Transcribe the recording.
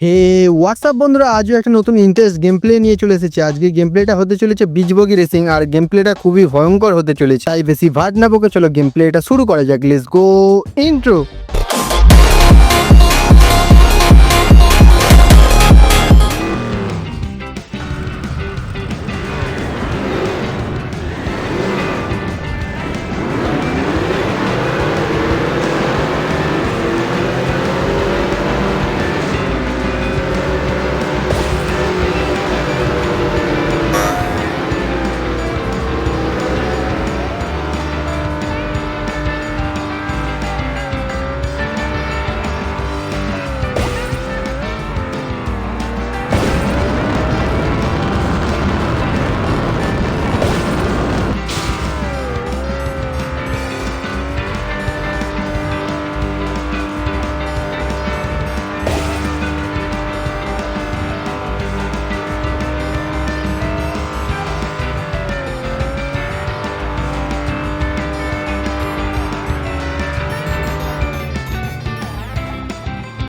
হে WhatsApp বন্ধুরা? আজও একটা নতুন ইন্টারেস্ট গেম প্লে নিয়ে চলে এসেছে। আজকে গেম প্লেটা হতে চলেছে বীজবগি রেসিং আর গেম প্লেটা খুবই ভয়ঙ্কর হতে চলেছে। তাই বেশি ভাট না বকে চলো গেম প্লেটা শুরু করা যাক। Let's go intro